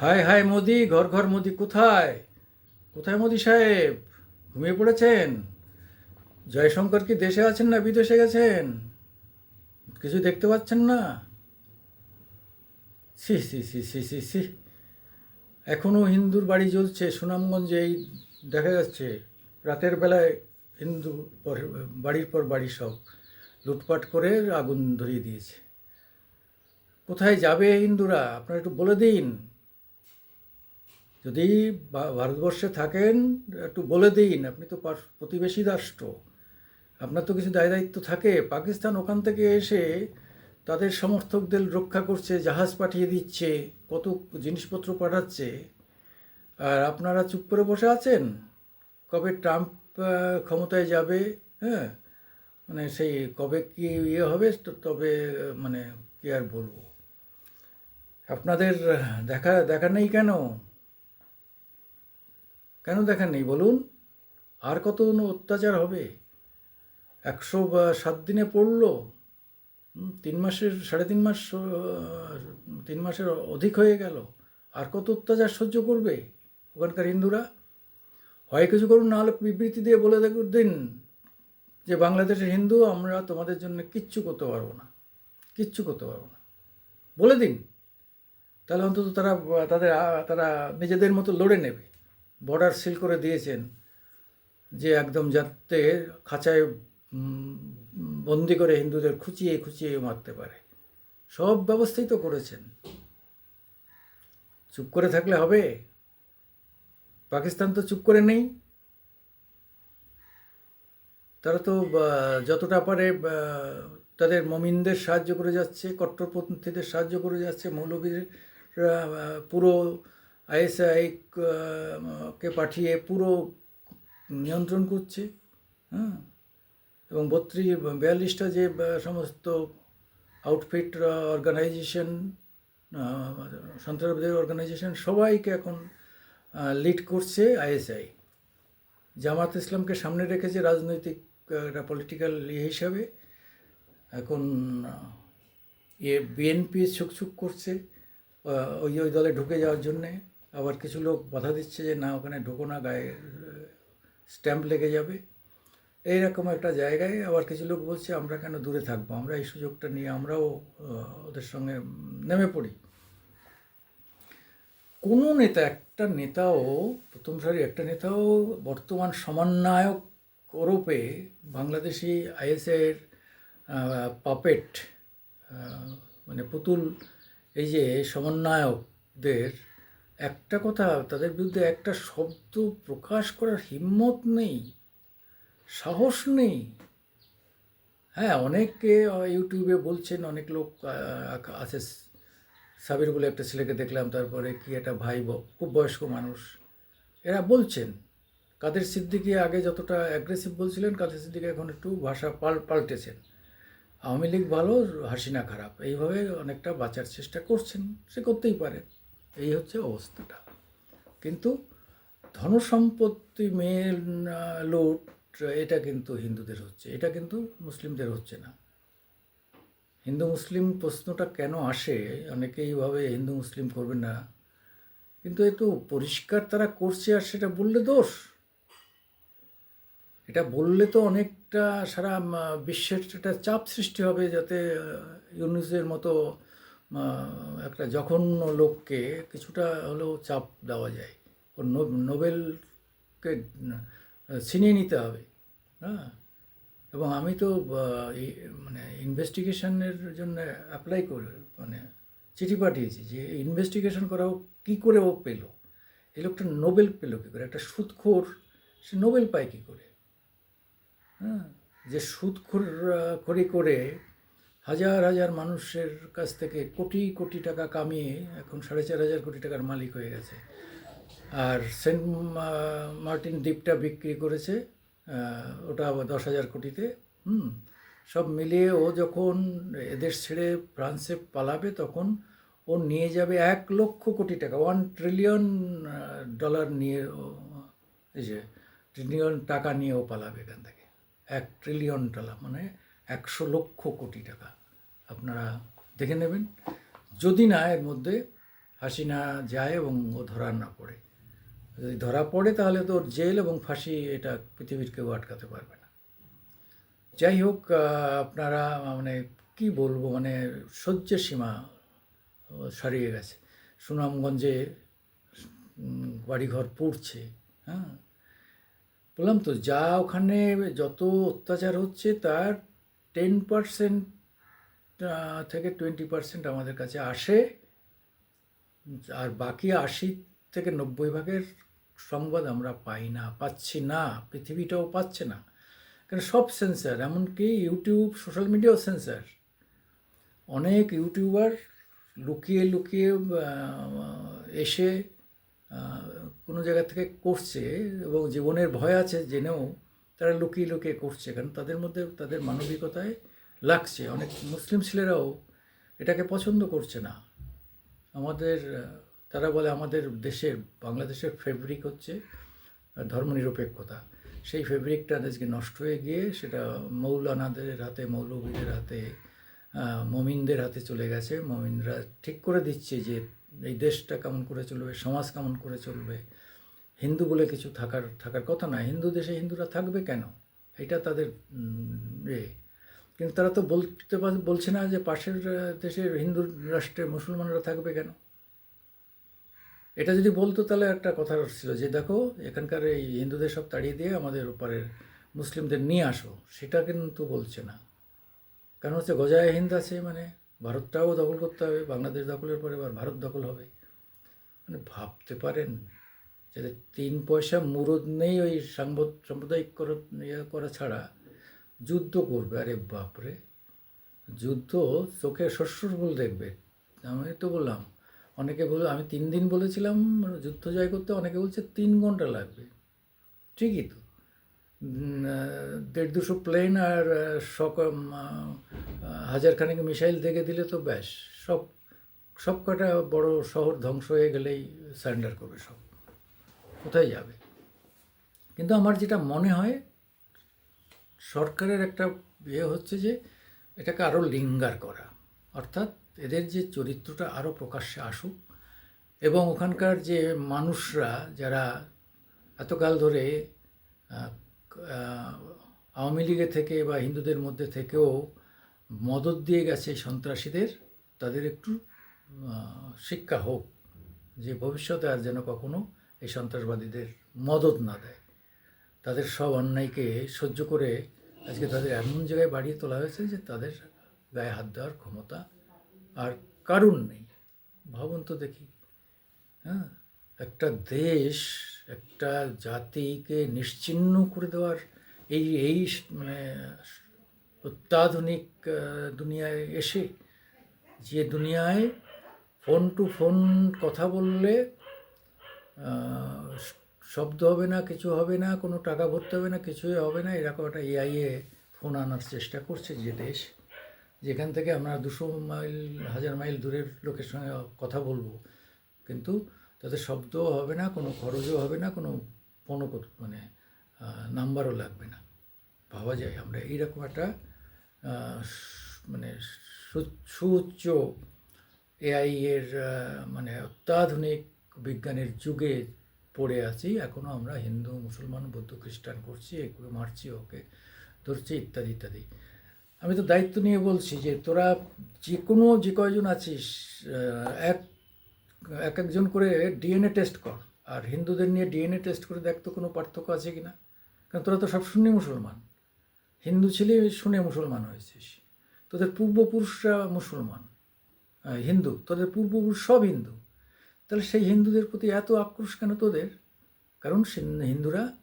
হায় হায় মোদি, ঘর ঘর মোদি কোথায়? কোথায় মোদি সাহেব? ঘুমিয়ে পড়েছেন? জয়শঙ্কর কি দেশে আছেন না বিদেশে গেছেন? কিছু দেখতে পাচ্ছেন না? সি সি সি সি সি সি এখনও হিন্দুর বাড়ি জ্বলছে, সুনামগঞ্জে এই দেখা যাচ্ছে। রাতের বেলায় হিন্দু বাড়ির পর বাড়ি সব লুটপাট করে আগুন ধরিয়ে দিয়েছে। কোথায় যাবে হিন্দুরা? আপনারা একটু বলে দিন। যদি ভারতবর্ষে থাকেন, একটু বলে দিন, আপনি তো প্রতিবেশী রাষ্ট্র। আপনার তো কিছু দায় দায়িত্ব থাকে। পাকিস্তান ওখান থেকে এসে তাদের সমর্থকদের রক্ষা করছে, জাহাজ পাঠিয়ে দিচ্ছে, কত জিনিসপত্র পাঠাচ্ছে। আর আপনারা চুপ করে বসে আছেন? কবে ট্রাম্প ক্ষমতায় যাবে? হ্যাঁ? মানে সেই কবে কি ইয়ে হবে তবে মানে কি আর বলব? আপনাদের দেখা দেখা নেই কেন? কেন দেখা নেই? বলুন। আর কত অত্যাচার হবে? একশো বা সাত দিনে পড়ল। তিন মাসের, সাড়ে তিন মাস তিন মাসের অধিক হয়ে গেল। আর কত অত্যাচার সহ্য করবে ওখানকার হিন্দুরা? হয় কিছু করুন নাহলে বিবৃতি দিয়ে বলে দেখুন দিন যে বাংলাদেশের হিন্দু, আমরা তোমাদের জন্য কিচ্ছু করতে পারব না। কিচ্ছু করতে পারব না। বলে দিন। তাহলে অন্তত তারা, তাদের, তারা নিজেদের মতো লড়ে নেবে। বর্ডার সিল করে দিয়েছেন যে একদম যাতে খাঁচায় বন্দি করে হিন্দুদের খুঁচিয়ে খুঁচিয়ে মারতে পারে। সব ব্যবস্থাই তো করেছেন। চুপ করে থাকলে হবে? পাকিস্তান তো চুপ করে নেই। তারা তো যতটা পারে তাদের মমিনদের সাহায্য করে যাচ্ছে, কট্টরপন্থীদের সাহায্য করে যাচ্ছে মৌলবীর পুরো আইএসআই, কে পাঠিয়ে পুরো নিয়ন্ত্রণ করছে হ্যাঁ? এবং বত্রিশ, বিয়াল্লিশটা যে সমস্ত আউটফিট অর্গানাইজেশন সন্ত্রাসবাদের অর্গানাইজেশন সবাইকে এখন লিড করছে আইএসআই। জামাত ইসলামকে সামনে রেখেছে রাজনৈতিক একটা পলিটিক্যাল ইয়ে হিসাবে। এখন ইয়ে বিএনপি ছুকছুক করছে ওই ওই দলে ঢুকে যাওয়ার জন্যে। আবার কিছু লোক বাধা দিচ্ছে যে না, ওখানে ঢুকো না, গায়ে স্ট্যাম্প লেগে যাবে। এইরকম একটা জায়গায় আবার কিছু লোক বলছে, আমরা কেন দূরে থাকব? আমরা এই সুযোগটা নিয়ে আমরাও ওদের সঙ্গে নেমে পড়ি। কোনো নেতা, একটা নেতাও, প্রথম সারি একটা নেতাও বর্তমান সমন্বয়ক ওরপে বাংলাদেশি আইএসএর পাপেট মানে পুতুল, এই যে সমন্বয়কদের একটা কথা, তাদের বিরুদ্ধে একটা শব্দ প্রকাশ করার হিম্মত নেই, সাহস নেই। হ্যাঁ অনেকে ইউটিউবে বলছেন, অনেক লোক আছে, সাবির বলে একটা ছেলেকে দেখলাম, তারপরে কি একটা ভাই খুব বয়স্ক মানুষ, এরা বলছেন, কাদের সিদ্দিকি আগে যতটা অ্যাগ্রেসিভ বলছিলেন, কাদের সিদ্দিকি এখন একটু ভাষা পাল, পাল্টেছেন। আওয়ামী লীগ ভালো, হাসিনা খারাপ, এইভাবে অনেকটা বাঁচার চেষ্টা করছেন, সে করতেই পারে। এই হচ্ছে অবস্থাটা। কিন্তু ধনসম্পত্তি আহ, লুট এটা কিন্তু হিন্দুদের হচ্ছে। এটা কিন্তু মুসলিমদের হচ্ছে না। হিন্দু মুসলিম প্রশ্নটা কেন আসে? অনেকেই ভাবে হিন্দু মুসলিম করবে না। কিন্তু একটু পরিষ্কার তারা করছে আর সেটা বললে দোষ। এটা বললে তো অনেকটা সারা বিশ্বের একটা চাপ সৃষ্টি হবে যাতে ইউনুসের মতো একটা জঘন্য লোককে কিছুটা হলেও চাপ দেওয়া যায়, ও নো- নোবেলকে ছিনিয়ে নিতে হবে হ্যাঁ? এবং আমি তো মানে ইনভেস্টিগেশনের জন্য অ্যাপ্লাই করে মানে চিঠি পাঠিয়েছি যে ইনভেস্টিগেশন করাও কী করে ও পেল? এই লোকটা নোবেল পেল কী করে? একটা সুদখোর, সে নোবেল পায় কী করে? হ্যাঁ? যে সুদখোর করি করে হাজার হাজার মানুষের কাছ থেকে কোটি কোটি টাকা কামিয়ে এখন সাড়ে চার হাজার কোটি টাকার মালিক হয়ে গেছে। আর সেন্ট মার্টিন দ্বীপটা বিক্রি করেছে ওটা আবার দশ হাজার কোটিতে, হুম, সব মিলিয়ে ও যখন এদেশ ছেড়ে ফ্রান্সে পালাবে তখন ও নিয়ে যাবে এক লক্ষ কোটি টাকা ওয়ান ট্রিলিয়ন ডলার নিয়ে এই যে ট্রিলিয়ন টাকা নিয়ে ও পালাবে এখান থেকে। এক ট্রিলিয়ন ডলার মানে একশো লক্ষ কোটি টাকা। আপনারা দেখে নেবেন। যদি না, এর মধ্যে হাসিনা যায় এবং ও ধরা না পড়ে। যদি ধরা পড়ে, তাহলে তো ওর জেল এবং ফাঁসি এটা পৃথিবীর কেউ আটকাতে পারবে না। যাই হোক আপনারা মানে কি বলব মানে সহ্যের সীমা সারিয়ে গেছে। সুনামগঞ্জে বাড়িঘর পড়ছে হ্যাঁ? বললাম তো, যা ওখানে যত অত্যাচার হচ্ছে, তার টেন পার্সেন্ট থেকে টোয়েন্টি পার্সেন্ট আমাদের কাছে আসে। আর বাকি আশি থেকে নব্বই ভাগের সংবাদ আমরা পাই না, পাচ্ছি না, পৃথিবীটাও পাচ্ছে না। কারণ সব সেন্সার এমনকি ইউটিউব সোশ্যাল মিডিয়াও সেন্সার অনেক ইউটিউবার লুকিয়ে লুকিয়ে এসে কোনো জায়গা থেকে করছে এবং জীবনের ভয় আছে জেনেও তারা লুকিয়ে লুকিয়ে করছে, কারণ তাদের মধ্যে, তাদের মানবিকতায় লাগছে। অনেক মুসলিম ছেলেরাও এটাকে পছন্দ করছে না। আমাদের, তারা বলে আমাদের দেশের, বাংলাদেশের ফেব্রিক হচ্ছে ধর্মনিরপেক্ষতা। সেই ফেব্রিকটা আজকে নষ্ট হয়ে গিয়ে সেটা মৌলানাদের হাতে, মৌলবীদের হাতে মমিনদের হাতে চলে গেছে। মমিনরা ঠিক করে দিচ্ছে যে এই দেশটা কেমন করে চলবে, সমাজ কেমন করে চলবে। হিন্দু বলে কিছু থাকার থাকার কথা না। হিন্দু দেশে হিন্দুরা থাকবে কেন? এটা তাদের এ। কিন্তু তারা তো বলতে বলছে না যে পাশের দেশের হিন্দু রাষ্ট্রে মুসলমানরা থাকবে কেন? এটা যদি বলতো তাহলে একটা কথা ছিল যে, দেখো, এখানকার এই হিন্দুদের সব তাড়িয়ে দিয়ে আমাদের ওপারের মুসলিমদের নিয়ে আসো। সেটা কিন্তু বলছে না। কারণ হচ্ছে গজায় হিন্দ আছে মানে ভারতটাও দখল করতে হবে, বাংলাদেশ দখলের পরে এবার ভারত দখল হবে। মানে ভাবতে পারেন যে তিন পয়সা মুরদ নেই ওই সাম্প্রদায়িক করা ইয়ে করা ছাড়া যুদ্ধ করবে। আরে বাপরে যুদ্ধ চোখে শ্বশুরগুল দেখবে। আমি তো বললাম অনেকে বলে আমি তিন দিন বলেছিলাম যুদ্ধ জয় করতে অনেকে বলছে তিন ঘণ্টা লাগবে। ঠিকই তো। দেড় দুশো প্লেন আর আহ, সক উম, আহ, হাজার খানেক মিসাইল দেখে দিলে তো ব্যাস সব সব কটা বড় শহর ধ্বংস হয়ে গেলেই সারেন্ডার করবে সব। কোথায় যাবে? কিন্তু আমার যেটা মনে হয়, সরকারের একটা ইয়ে হচ্ছে যে, এটাকে আরও লিঙ্গার করা। অর্থাৎ এদের যে চরিত্রটা আরও প্রকাশ্যে আসুক এবং ওখানকার যে মানুষরা যারা এতকাল ধরে আওয়ামী লীগের থেকে বা হিন্দুদের মধ্যে থেকেও মদত দিয়ে গেছে সন্ত্রাসীদের, তাদের একটু শিক্ষা হোক, যে ভবিষ্যতে আর যেন কখনো এই সন্ত্রাসবাদীদের মদত না দেয়। তাদের সব অন্যায়কে সহ্য করে আজকে তাদের এমন জায়গায় বাড়িয়ে তোলা হয়েছে যে তাদের গায়ে হাত দেওয়ার ক্ষমতা আর কারুর নেই। ভাবুন তো দেখি হ্যাঁ? একটা দেশ, একটা জাতিকে নিশ্চিহ্ন করে দেওয়ার এই এই মানে অত্যাধুনিক দুনিয়ায় এসে যে দুনিয়ায় ফোন টু ফোন কথা বললে শব্দ হবে না কিছু হবে না কোনো টাকা ভরতে হবে না কিছুই হবে না। এরকম একটা এআইএ ফোন আনার চেষ্টা করছে যে দেশ। যেখান থেকে আমরা দুশো মাইল হাজার মাইল দূরের লোকের সঙ্গে কথা বলব। কিন্তু তাতে শব্দও হবে না কোনো খরচও হবে না কোনো ফোনও কর- মানে নাম্বারও লাগবে না। ভাবা যায় আমরা এইরকম একটা মানে সু- সুউচ্চ এআই এর মানে অত্যাধুনিক বিজ্ঞানের যুগে পড়ে আছি এখনও আমরা হিন্দু, মুসলমান, বৌদ্ধ, খ্রিস্টান করছি, এগুলো মারছি ওকে, ধরছি ইত্যাদি ইত্যাদি। আমি তো দায়িত্ব নিয়ে বলছি যে তোরা যে কোনো যে কয়জন আছিস এক এক একজন করে ডিএনএ টেস্ট কর, আর হিন্দুদের নিয়ে ডিএনএ টেস্ট করে দেখ তো কোনো পার্থক্য আছে কি না কারণ তোরা তো সব শূন্য মুসলমান। হিন্দু ছেলে শুনে মুসলমান হয়েছিস। তোদের পূর্বপুরুষরা মুসলমান হিন্দু, তোদের পূর্বপুরুষ সব হিন্দু। তাহলে সেই হিন্দুদের প্রতি এত আক্রোশ কেন তোদের? কারণ হিন্দুরা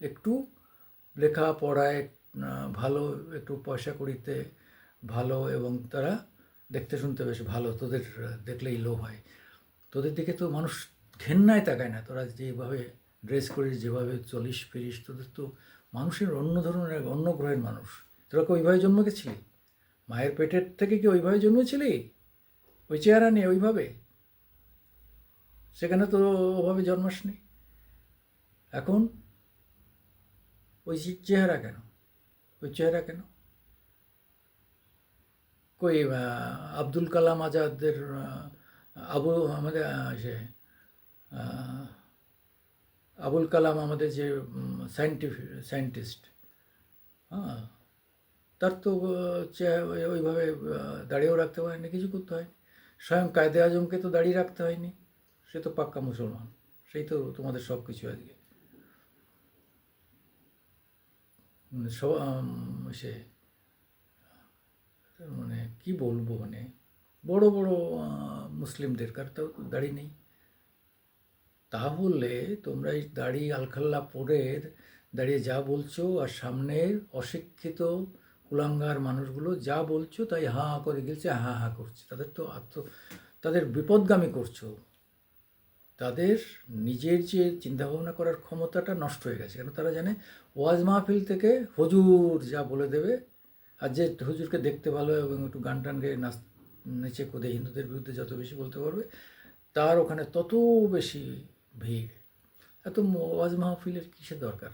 একটু লেখাপড়ায় আহ, ভালো একটু পয়সা করিতে ভালো এবং তারা দেখতে শুনতে বেশ ভালো তোদের দেখলেই লোভ হয়। তোদের দিকে তো মানুষ ঘেন্নায় তাকায় না। তোরা যেভাবে ড্রেস করিস যেভাবে চলিস ফিরিস তোদের তো মানুষের অন্য ধরনের অন্য গ্রহের মানুষ। তোরা কি ওইভাবে জন্ম গেছিলি? মায়ের পেটের থেকে কি ওইভাবে জন্মেছিলি? ওই চেহারা নিয়ে ওইভাবে? সেখানে তো ওভাবে জন্মাসনি। এখন ওই চেহারা কেন? ওই চেহারা কেন? কই আব্দুল কালাম আজাদের আবু আমাদের সে আবুল কালাম আমাদের যে সায়েন্টিফিক সায়েন্টিস্ট হ্যাঁ তার তো ওইভাবে দাঁড়িয়েও রাখতে পারেনি কিছু করতে হয়নি। স্বয়ং কায়দে আজমকে তো দাঁড়িয়ে রাখতে হয়নি। সে তো পাক্কা মুসলমান, সেই তো তোমাদের সব কিছু আজকে সে মানে কি বলব মানে বড় বড় মুসলিমদের কার তো দাড়ি নেই। তা তাহলে তোমরা এই দাড়ি আলখাল্লা পরে দাঁড়িয়ে যা বলছো আর সামনের অশিক্ষিত কুলাঙ্গার মানুষগুলো যা বলছো তাই হা হা করে গেলছে হা হা করছে। তাদের তো আত্ম, তাদের বিপদগামী করছ। তাদের নিজের যে চিন্তাভাবনা করার ক্ষমতাটা নষ্ট হয়ে গেছে। কেন? তারা জানে ওয়াজ মাহফিল থেকে হুজুর যা বলে দেবে, আর যে হুজুরকে দেখতে ভালো এবং একটু গান টান গেয়ে নাচ, নেচে কোদে হিন্দুদের বিরুদ্ধে যত বেশি বলতে পারবে, তার ওখানে তত বেশি ভিড়। এত ওয়াজ মাহফিলের কিসের দরকার?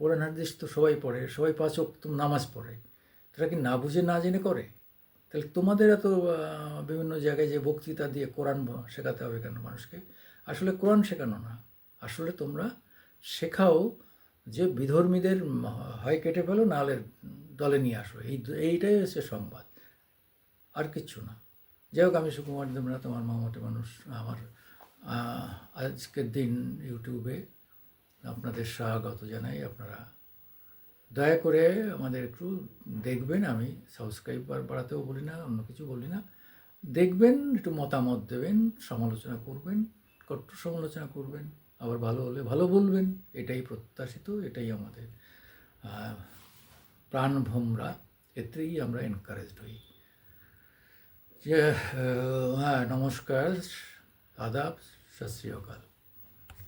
কোরআন হাদিস তো সবাই পড়ে, সবাই পাঁচ নামাজ পড়ে। তারা কি না বুঝে না জেনে করে? তাহলে তোমাদের এত বিভিন্ন জায়গায় যে বক্তৃতা দিয়ে কোরআন শেখাতে হবে কেন মানুষকে? আসলে কোরআন শেখানো না। আসলে তোমরা শেখাও যে বিধর্মীদের হয় কেটে ফেলো, নাহলে দলে নিয়ে আসো। এই এইটাই হচ্ছে সংবাদ। আর কিচ্ছু না। যাই হোক, আমি সুকুমার দেবনাথ তোমার মামাটি মানুষ। আমার আজকের দিন ইউটিউবে আপনাদের স্বাগত জানাই। আপনারা দয়া করে আমাদের একটু দেখবেন, আমি সাবস্ক্রাইব বাড়াতেও বলি না, অন্য কিছু বলি না। দেখবেন, একটু মতামত দেবেন, সমালোচনা করবেন, কট্টর সমালোচনা করবেন, আবার ভালো হলে ভালো বলবেন, এটাই প্রত্যাশিত, এটাই আমাদের প্রাণভোমরা, এতেই আমরা এনকারেজড হই। হ্যাঁ নমস্কার, আদাব, সত শ্রী